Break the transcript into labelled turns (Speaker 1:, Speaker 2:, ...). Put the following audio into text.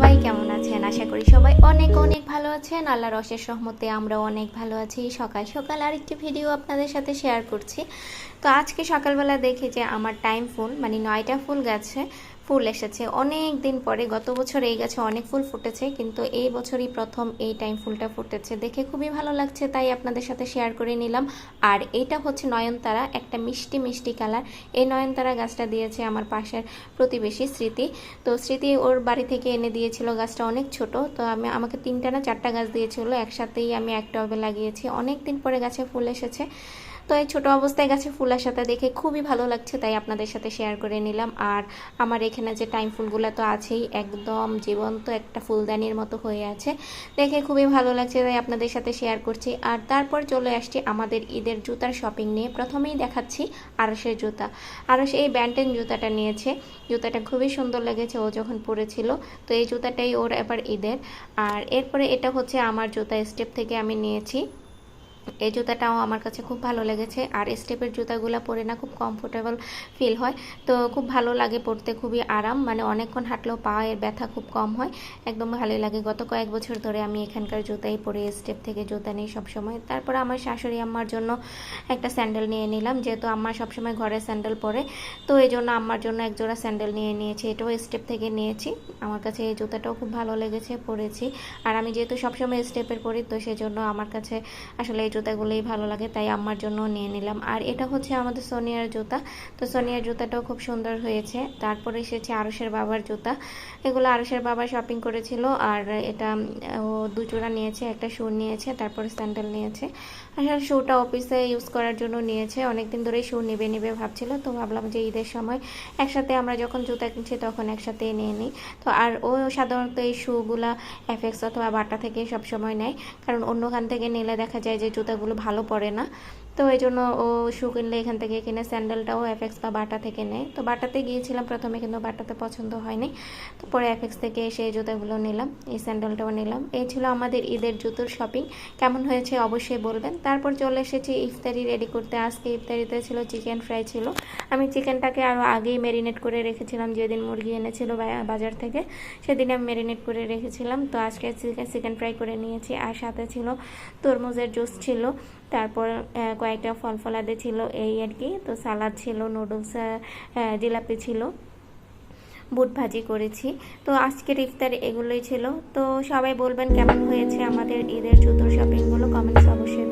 Speaker 1: সবাই কেমন আছেন? আশা করি সবাই অনেক অনেক ভালো আছেন। আল্লাহর অশেষ সহমতে আমরা অনেক ভালো আছি। সকাল সকাল আর একটি ভিডিও আপনাদের সাথে শেয়ার করছি। তো আজকে সকালবেলা দেখি যে আমার টাইম ফুল মানে নয়টা ফুল গাছে। ফুল এসেছে। অনেক দিন পরে, গত বছর এই গাছে অনেক ফুল ফুটেছে, কিন্তু এই বছরই প্রথম এই টাইম ফুলটা ফুটেছে। দেখে খুবই ভালো লাগছে, তাই আপনাদের সাথে শেয়ার করে নিলাম। আর এটা হচ্ছে নয়নতারা, একটা মিষ্টি মিষ্টি কালার। এই নয়নতারা গাছটা দিয়েছে আমার পাশের প্রতিবেশী স্মৃতি। তো স্মৃতি ওর বাড়ি থেকে এনে দিয়েছিল গাছটা অনেক ছোট, তো আমি, আমাকে তিনটা না চারটা গাছ দিয়েছিল। একসাথেই আমি এক টবে লাগিয়েছি। অনেক দিন পরে গাছে ফুল এসেছে। তো এই ছোটো অবস্থায় গাছে ফুল আসাটা দেখে খুবই ভালো লাগছে, তাই আপনাদের সাথে শেয়ার করে নিলাম। আর আমার এখানে যে টাইম ফুলগুলো তো আছেই, একদম জীবন্ত একটা ফুলদানির মতো হয়ে আছে। দেখে খুবই ভালো লাগছে, তাই আপনাদের সাথে শেয়ার করছি। আর তারপর চলে আসছি আমাদের ঈদের জুতার শপিং নিয়ে। প্রথমেই দেখাচ্ছি আরসের জুতা। আরস এই ব্যান্টেন জুতাটা নিয়েছে। জুতাটা খুবই সুন্দর লেগেছে, ও যখন পরেছিল, তো এই জুতাটাই ওর এবার ঈদের। আর এরপরে এটা হচ্ছে আমার জুতা স্টেপ থেকে আমি নিয়েছি। এই জুতাটাও আমার কাছে খুব ভালো লেগেছে আর স্টেপের জুতাগুলো পরে না খুব কমফোর্টেবল ফিল হয়। তো খুব ভালো লাগে পরতে, খুবই আরাম। মানে অনেকক্ষণ হাঁটলেও পায়ের ব্যথা খুব কম হয়। একদম ভালোই লাগে। গত কয়েক বছর ধরে আমি এখানকার জুতাই পরে স্টেপ থেকে জুতা নিই সবসময়। তারপর আমার শাশুড়ি আম্মার জন্য একটা স্যান্ডেল নিয়ে নিলাম। যেহেতু আম্মা সবসময় ঘরে স্যান্ডেল পরে, তো এই জন্য আম্মার জন্য এক জোড়া স্যান্ডেল নিয়ে নিয়েছি। এটাও স্টেপ থেকে নিয়েছি। আমার কাছে এই জুতাটাও খুব ভালো লেগেছে, পরেছি। আর আমি যেহেতু সবসময় স্টেপের পরি, তো সেজন্য আমার কাছে আসলে এই জুতাগুলোই ভালো লাগে, তাই আমার জন্য নিয়ে নিলাম। আর এটা হচ্ছে আমাদের সোনিয়ার জুতা। তো সোনিয়ার জুতাটাও খুব সুন্দর হয়েছে। তারপরে এসেছে আরসের বাবার জুতা। এগুলো আরসের বাবা শপিং করেছিল, আর এটা, ও দু জোড়া নিয়েছে, একটা শু নিয়েছে, তারপরে স্যান্ডেল নিয়েছে। আসলে শুটা অফিসে ইউজ করার জন্য নিয়েছে। অনেকদিন ধরেই শু নিবে নিবে ভাবছিল, তো ভাবলাম যে ঈদের সময় একসাথে আমরা যখন জুতা কিনছি তখন একসাথে নিয়ে নিই। তো আর ও সাধারণত এই শুগুলা এফএক্স অথবা বাটা থেকে সব সময় নেয়। কারণ অন্যখান থেকে নিলে দেখা যায় যে জুতাগুলো ভালো পড়ে না। তো এই জন্য ও শু কিনলে এখান থেকে কিনে স্যান্ডেলটাও এফএক্স বা বাটা থেকে নেয়। তো বাটাতে গিয়েছিলাম প্রথমে, কিন্তু বাটাতে পছন্দ হয়নি। তো পরে এফএক্স থেকে এসে এই জুতাগুলো নিলাম, এই স্যান্ডেলটাও নিলাম। এই ছিল আমাদের ঈদের জুতোর শপিং কেমন হয়েছে অবশ্যই বলবেন। তারপর চলে এসেছি ইফতারি রেডি করতে। আজকে ইফতারিতে ছিল চিকেন ফ্রাই ছিল। আমি চিকেনটাকে আরও আগেই ম্যারিনেট করে রেখেছিলাম। যেদিন মুরগি এনেছিল বাজার থেকে, সেদিন আমি ম্যারিনেট করে রেখেছিলাম। তো আজকে চিকেন চিকেন ফ্রাই করে নিয়েছি। আর সাথে ছিল তরমুজের জুস ছিল। তারপর কয়েকটা ফল ফলাদে ছিল এই আর কি। তো সালাদ ছিল, নুডলস জিলাপি ছিল। বুট ভাজি করেছি। তো আজকের ইফতার এগুলোই ছিল। তো সবাই বলবেন কেমন হয়েছে আমাদের ঈদের জুতোর শপিংগুলো কমেন্টস অবশ্যই